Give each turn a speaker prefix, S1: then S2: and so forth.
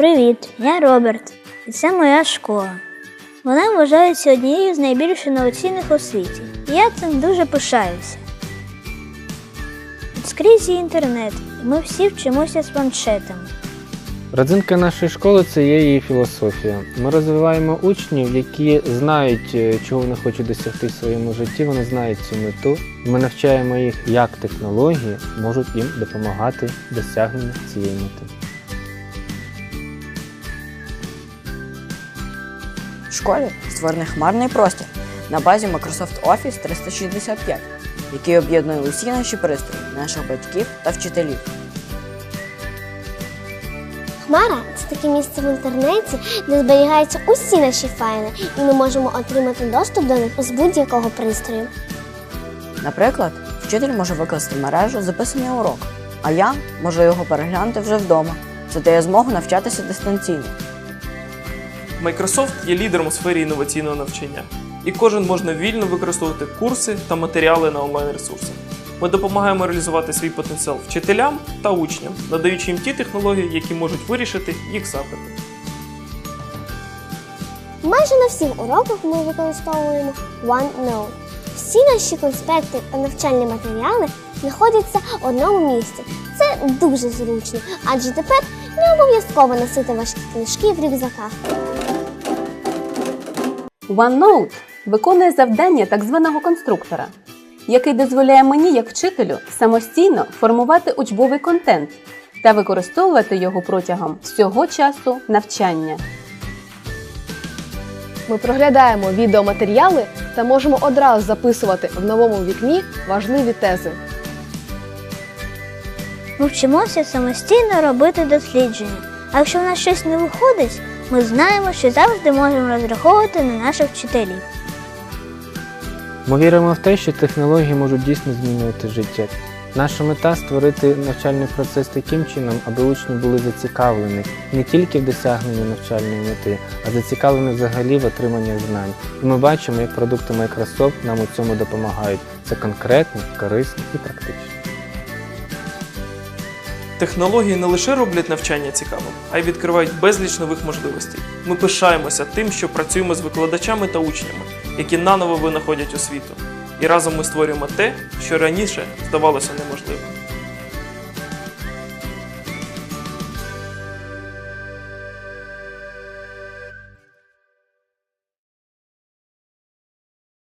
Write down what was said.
S1: Привіт, я Роберт, і це моя школа. Вона вважається однією з найбільш інноваційних у світі. І я цим дуже пишаюся. Скрізь є інтернет, і ми всі вчимося з планшетами.
S2: Родзинка нашої школи це є її філософія. Ми розвиваємо учнів, які знають, е, чого вони хочуть досягти в своєму житті, вони знають цю мету. Ми навчаємо їх, як технології можуть їм допомагати досягненню цієї мети.
S3: В школі створений хмарний простір на базі Microsoft Office 365, який об'єднує усі наші пристрої, наших батьків та вчителів.
S4: Хмара це таке місце в інтернеті, де зберігаються усі наші файли, і ми можемо отримати доступ до них з будь-якого пристрою.
S3: Наприклад, вчитель може викласти в мережу записаний урок, а я можу його переглянути вже вдома. Це дає змогу навчатися дистанційно.
S5: Microsoft є лідером у сфері інноваційного навчання, і кожен можна вільно використовувати курси та матеріали на онлайн-ресурсах. Ми допомагаємо реалізувати свій потенціал вчителям та учням, надаючи їм ті технології, які можуть вирішити їх запити.
S4: Майже на всіх уроках ми використовуємо OneNote. Всі наші конспекти та навчальні матеріали знаходяться в одному місці. Це дуже зручно, адже тепер не обов'язково носити важкі книжки в рюкзаках.
S6: OneNote виконує завдання так званого конструктора, який дозволяє мені, як вчителю, самостійно формувати учбовий контент та використовувати його протягом всього часу навчання.
S7: Ми проглядаємо відеоматеріали та можемо одразу записувати в новому вікні важливі тези.
S1: Ми вчимося самостійно робити дослідження. А якщо в нас щось не виходить, ми знаємо, що завжди можемо розраховувати на наших вчителів.
S2: Ми віримо в те, що технології можуть дійсно змінювати життя. Наша мета створити навчальний процес таким чином, аби учні були зацікавлені не тільки в досягненні навчальної мети, а зацікавлені взагалі в отриманні знань. І ми бачимо, як продукти Microsoft нам у цьому допомагають. Це конкретно, корисно і практично.
S5: Технології не лише роблять навчання цікавим, а й відкривають безліч нових можливостей. Ми пишаємося тим, що працюємо з викладачами та учнями, які наново винаходять освіту. І разом ми створюємо те, що раніше здавалося неможливим.